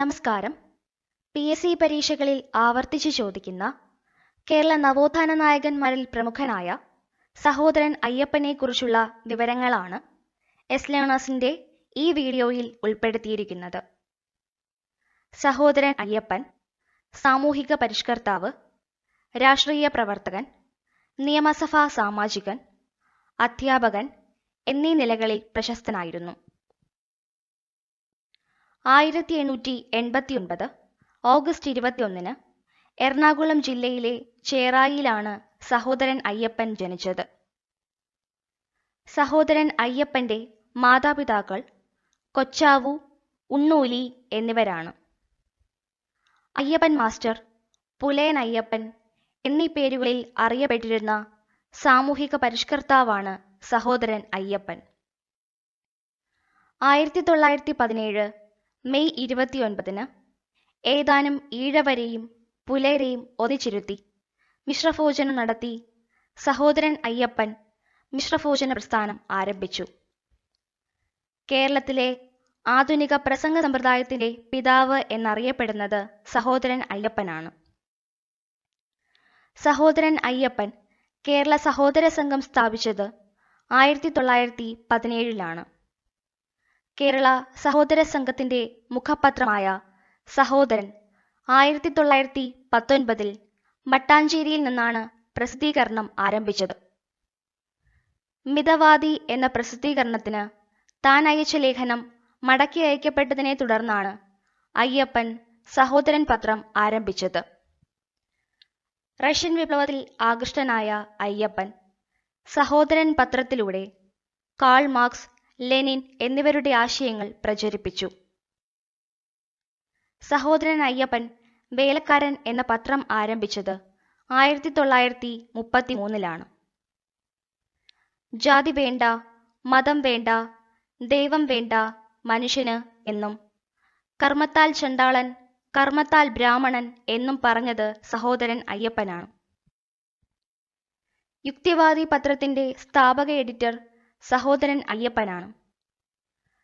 നമസ്കാരം. P S C പരീക്ഷകളിൽ ആവർത്തിച്ചു ചോദിക്കുന്ന കേരള നവോത്ഥാന നായകന്മാരിൽ പ്രമുഖനായ സഹോദരൻ അയ്യപ്പനെ കുറിച്ചുള്ള വിവരങ്ങളാണ് എസ് ലേണേഴ്സിന്റെ ഈ വീഡിയോയിൽ ഉൾപ്പെടുത്തിയിരിക്കുന്നത്. സഹോദരൻ അയ്യപ്പൻ സാമൂഹിക പരിഷ്കർത്താവ് രാഷ്ട്രീയ പ്രവർത്തകൻ നിയമസഭാ സാമാജികൻ അധ്യാപകൻ എന്നീ നിലകളിൽ പ്രശസ്തനായിരുന്നു. ആയിരത്തി എണ്ണൂറ്റി എൺപത്തിയൊൻപത് ഓഗസ്റ്റ് ഇരുപത്തിയൊന്നിന് എറണാകുളം ജില്ലയിലെ ചേറായിലാണ് സഹോദരൻ അയ്യപ്പൻ ജനിച്ചത്. സഹോദരൻ അയ്യപ്പന്റെ മാതാപിതാക്കൾ കൊച്ചാവു ഉണ്ണൂലി എന്നിവരാണ്. അയ്യപ്പൻ മാസ്റ്റർ പുലയൻ അയ്യപ്പൻ എന്നീ പേരുകളിൽ അറിയപ്പെട്ടിരുന്ന സാമൂഹിക പരിഷ്കർത്താവാണ് സഹോദരൻ അയ്യപ്പൻ. ആയിരത്തി തൊള്ളായിരത്തി പതിനേഴ് മെയ് ഇരുപത്തിയൊൻപതിന് ഏതാനും ഈഴവരെയും പുലയരെയും ഒതിച്ചിരുത്തി. മിശ്രഭോജനം നടത്തി സഹോദരൻ അയ്യപ്പൻ മിശ്രഭോജന പ്രസ്ഥാനം ആരംഭിച്ചു. കേരളത്തിലെ ആധുനിക പ്രസംഗ സമ്പ്രദായത്തിന്റെ പിതാവ് എന്നറിയപ്പെടുന്നത് സഹോദരൻ അയ്യപ്പനാണ്. സഹോദരൻ അയ്യപ്പൻ കേരള സഹോദര സംഘം സ്ഥാപിച്ചത് ആയിരത്തി തൊള്ളായിരത്തി പതിനേഴിലാണ് കേരള സഹോദര സംഘത്തിന്റെ മുഖപത്രമായ സഹോദരൻ ആയിരത്തി തൊള്ളായിരത്തി പത്തൊൻപതിൽ മട്ടാഞ്ചേരിയിൽ നിന്നാണ് പ്രസിദ്ധീകരണം ആരംഭിച്ചത്. മിതവാദി എന്ന പ്രസിദ്ധീകരണത്തിന് താൻ അയച്ച ലേഖനം മടക്കി അയക്കപ്പെട്ടതിനെ തുടർന്നാണ് അയ്യപ്പൻ സഹോദരൻ പത്രം ആരംഭിച്ചത്. റഷ്യൻ വിപ്ലവത്തിൽ ആകൃഷ്ടനായ അയ്യപ്പൻ സഹോദരൻ പത്രത്തിലൂടെ കാൾ മാർക്സ് ലെനിൻ എന്നിവരുടെ ആശയങ്ങൾ പ്രചരിപ്പിച്ചു. സഹോദരൻ അയ്യപ്പൻ വേലക്കാരൻ എന്ന പത്രം ആരംഭിച്ചത് ആയിരത്തി തൊള്ളായിരത്തി മുപ്പത്തി മൂന്നിലാണ് ജാതി വേണ്ട മതം വേണ്ട ദൈവം വേണ്ട മനുഷ്യന് എന്നും കർമ്മത്താൽ ചണ്ടാളൻ കർമ്മത്താൽ ബ്രാഹ്മണൻ എന്നും പറഞ്ഞത് സഹോദരൻ അയ്യപ്പനാണ്. യുക്തിവാദി പത്രത്തിന്റെ സ്ഥാപക എഡിറ്റർ സഹോദരൻ അയ്യപ്പനാണ്.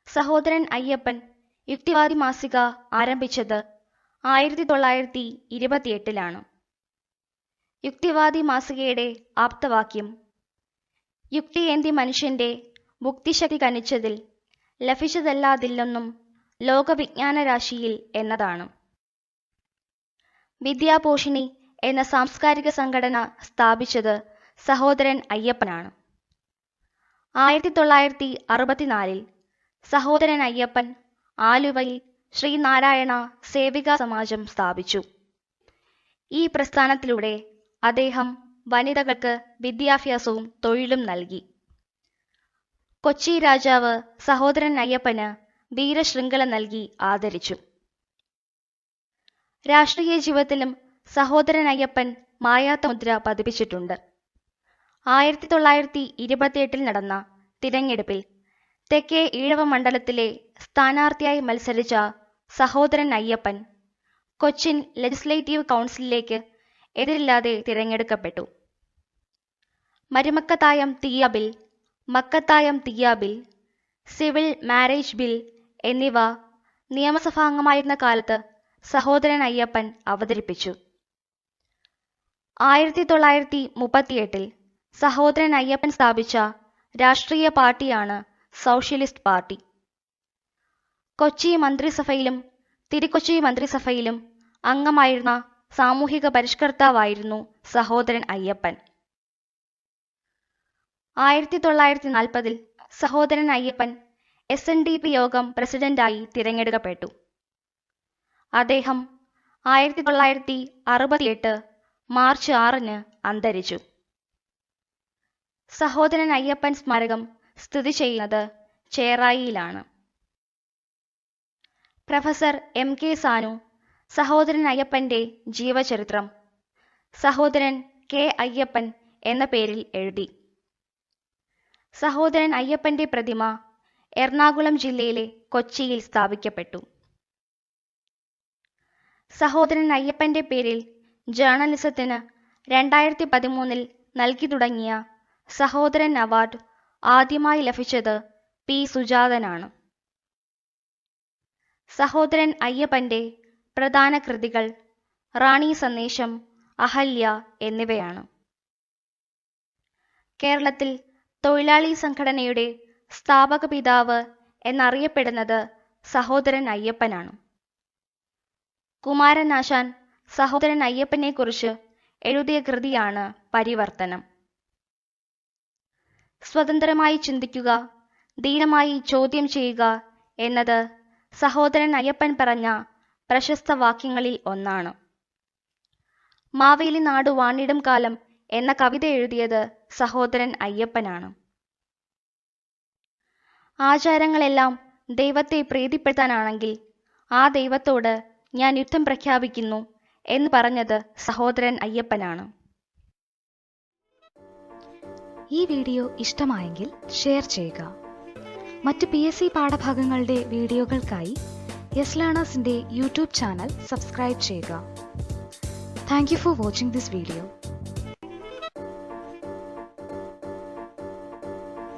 സഹോദരൻ അയ്യപ്പൻ യുക്തിവാദി മാസിക ആരംഭിച്ചത് ആയിരത്തി തൊള്ളായിരത്തി ഇരുപത്തിയെട്ടിലാണ് യുക്തിവാദി മാസികയുടെ ആപ്തവാക്യം യുക്തിയേന്തി മനുഷ്യന്റെ മുക്തിശക്തി കനിച്ചതിൽ ലഭിച്ചതല്ലാതില്ലെന്നും ലോകവിജ്ഞാനരാശിയിൽ എന്നതാണ്. വിദ്യാപോഷിണി എന്ന സാംസ്കാരിക സംഘടന സ്ഥാപിച്ചത് സഹോദരൻ അയ്യപ്പനാണ്. ആയിരത്തി തൊള്ളായിരത്തി അറുപത്തിനാലിൽ സഹോദരൻ അയ്യപ്പൻ ആലുവയിൽ ശ്രീനാരായണ സേവികാ സമാജം സ്ഥാപിച്ചു. ഈ പ്രസ്ഥാനത്തിലൂടെ അദ്ദേഹം വനിതകൾക്ക് വിദ്യാഭ്യാസവും തൊഴിലും നൽകി. കൊച്ചി രാജാവ് സഹോദരൻ അയ്യപ്പന് വീരശൃംഖല നൽകി ആദരിച്ചു. രാഷ്ട്രീയ ജീവിതത്തിലും സഹോദരൻ അയ്യപ്പൻ മായാത്ത മുദ്ര പതിപ്പിച്ചിട്ടുണ്ട്. ആയിരത്തി തൊള്ളായിരത്തി ഇരുപത്തിയെട്ടിൽ നടന്ന തിരഞ്ഞെടുപ്പിൽ തെക്കേ ഈഴവ മണ്ഡലത്തിലെ സ്ഥാനാർത്ഥിയായി മത്സരിച്ച സഹോദരൻ അയ്യപ്പൻ കൊച്ചിൻ ലെജിസ്ലേറ്റീവ് കൗൺസിലിലേക്ക് എതിരില്ലാതെ തിരഞ്ഞെടുക്കപ്പെട്ടു. മരുമക്കത്തായം തീയ ബിൽ മക്കത്തായം തീയ ബിൽ സിവിൽ മാരേജ് ബിൽ എന്നിവ നിയമസഭാംഗമായിരുന്ന കാലത്ത് സഹോദരൻ അയ്യപ്പൻ അവതരിപ്പിച്ചു. ആയിരത്തി തൊള്ളായിരത്തി മുപ്പത്തിയെട്ടിൽ സഹോദരൻ അയ്യപ്പൻ സ്ഥാപിച്ച രാഷ്ട്രീയ പാർട്ടിയാണ് സോഷ്യലിസ്റ്റ് പാർട്ടി. കൊച്ചി മന്ത്രിസഭയിലും തിരുക്കൊച്ചി മന്ത്രിസഭയിലും അംഗമായിരുന്ന സാമൂഹിക പരിഷ്കർത്താവായിരുന്നു സഹോദരൻ അയ്യപ്പൻ. ആയിരത്തി തൊള്ളായിരത്തി നാൽപ്പതിൽ Sahodaran Ayyappan S N D P Yogam പ്രസിഡന്റായി തിരഞ്ഞെടുക്കപ്പെട്ടു. അദ്ദേഹം ആയിരത്തി തൊള്ളായിരത്തി അറുപത്തിയെട്ട് മാർച്ച് ആറിന് അന്തരിച്ചു. സഹോദരൻ അയ്യപ്പൻ സ്മാരകം സ്ഥിതി ചെയ്യുന്നത് ചേറായിയിലാണ്. Professor M K Sanu Sahodaran അയ്യപ്പന്റെ ജീവചരിത്രം സഹോദരൻ കെ അയ്യപ്പൻ എന്ന പേരിൽ എഴുതി. സഹോദരൻ അയ്യപ്പന്റെ പ്രതിമ എറണാകുളം ജില്ലയിലെ കൊച്ചിയിൽ സ്ഥാപിക്കപ്പെട്ടു. സഹോദരൻ അയ്യപ്പന്റെ പേരിൽ ജേർണലിസത്തിന് രണ്ടായിരത്തി പതിമൂന്നിൽ നൽകി തുടങ്ങിയ സഹോദരൻ അവാർഡ് ആദ്യമായി ലഭിച്ചത് പി സുജാതനാണ്. സഹോദരൻ അയ്യപ്പന്റെ പ്രധാന കൃതികൾ റാണി സന്ദേശം അഹല്യ എന്നിവയാണ്. കേരളത്തിൽ തൊഴിലാളി സംഘടനയുടെ സ്ഥാപക പിതാവ് എന്നറിയപ്പെടുന്നത് സഹോദരൻ അയ്യപ്പനാണ്. കുമാരനാശാൻ സഹോദരൻ അയ്യപ്പനെക്കുറിച്ച് എഴുതിയ കൃതിയാണ് പരിവർത്തനം. സ്വതന്ത്രമായി ചിന്തിക്കുക ദീനമായി ചോദ്യം ചെയ്യുക എന്നത് സഹോദരൻ അയ്യപ്പൻ പറഞ്ഞ പ്രശസ്ത വാക്യങ്ങളിൽ ഒന്നാണ്. മാവേലി നാടു വാണിടും കാലം എന്ന കവിത എഴുതിയത് സഹോദരൻ അയ്യപ്പനാണ്. ആചാരങ്ങളെല്ലാം ദൈവത്തെ പ്രീതിപ്പെടുത്താനാണെങ്കിൽ ആ ദൈവത്തോട് ഞാൻ യുദ്ധം പ്രഖ്യാപിക്കുന്നു എന്ന് പറഞ്ഞത് സഹോദരൻ അയ്യപ്പനാണ്. ഈ വീഡിയോ ഇഷ്ടമായെങ്കിൽ ഷെയർ ചെയ്യുക. മറ്റ് പി എസ് സി പാഠഭാഗങ്ങളുടെ വീഡിയോകൾക്കായി യെസ് ലേണേഴ്സിന്റെ യൂട്യൂബ് ചാനൽ സബ്സ്ക്രൈബ് ചെയ്യുക. Thank you for watching this video